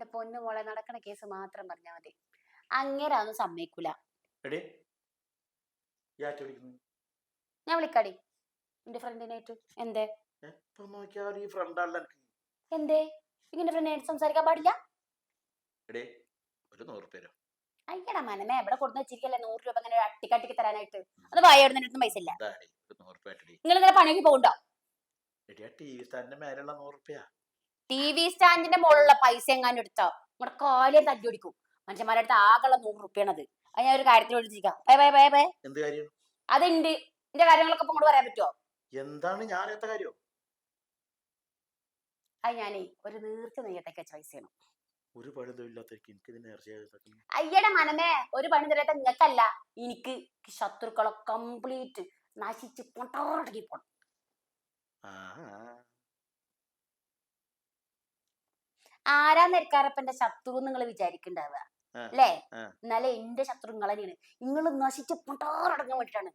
എന്റെ പൊന്നു മോളെ നടക്കണ കേസ് മാത്രം പറഞ്ഞാ മതി. അങ്ങനെ അതൊന്നും സമ്മതിക്കൂല. ഞാൻ വിളിക്കാടി. എന്റെ ഫ്രണ്ടിനായിട്ട്. എന്തേ? എന്തേ? ഇങ്ങനെ ഫ്രണ്ടിനായിട്ട് സംസാരിക്കാൻ പാടില്ല? അയ്യടാ മനമേ എവിടെ കൊടുന്ന് വെച്ചിരിക്കല്ലേ നൂറ് രൂപ ഇങ്ങനെ അട്ടിക്കട്ടിക്ക് തരാനായിട്ട്? അത് വായോടെ അടുത്ത് പൈസ ഇല്ല. നിങ്ങൾ ഇങ്ങനെ പണിക്ക് പോകണ്ടോ? ടി വി സ്റ്റാൻഡിന്റെ മേലുള്ള നൂറ് രൂപയാ ടി വി സ്റ്റാൻഡിന്റെ മുകളിലുള്ള പൈസ എങ്ങാനും എടുത്തോ? നമ്മുടെ കാലം തല്ലി ഓടിക്കും. മനുഷ്യന്മാരുടെ അടുത്ത് ആകെയുള്ള നൂറ് റുപ്യാണത് അത്. ഞാൻ ഒരു കാര്യത്തിൽ വിളിച്ചിരിക്കാം. ബൈ ബൈ ബൈ ബൈ എന്ത് കാര്യം? അതുണ്ട്. എന്റെ കാര്യങ്ങളൊക്കെ ഇപ്പൊ പറയാൻ പറ്റുമോ എന്താണ് ഞാൻ കാര്യം? അത് ഞാനേ ഒരു നീർച്ച നെയ്യത്തേക്ക് വെച്ച പൈസയാണ്. ഒരു നേർച്ചയായി അയ്യടെ മനമേ ഒരു പണി തരാത്ത നിങ്ങൾക്കല്ല. എനിക്ക് ശത്രുക്കളെ കംപ്ലീറ്റ് നശിച്ച് പൊട്ടോടക്കി പോണം. ആരാ നെരക്കാരപ്പന്റെ ശത്രു നിങ്ങൾ വിചാരിക്കണ്ടാവുക അല്ലേ. എന്നാലേ എന്റെ ശത്രു നിങ്ങൾ നിങ്ങൾ നശിച്ച് പൊട്ടോടങ്ങാൻ വേണ്ടിട്ടാണ്.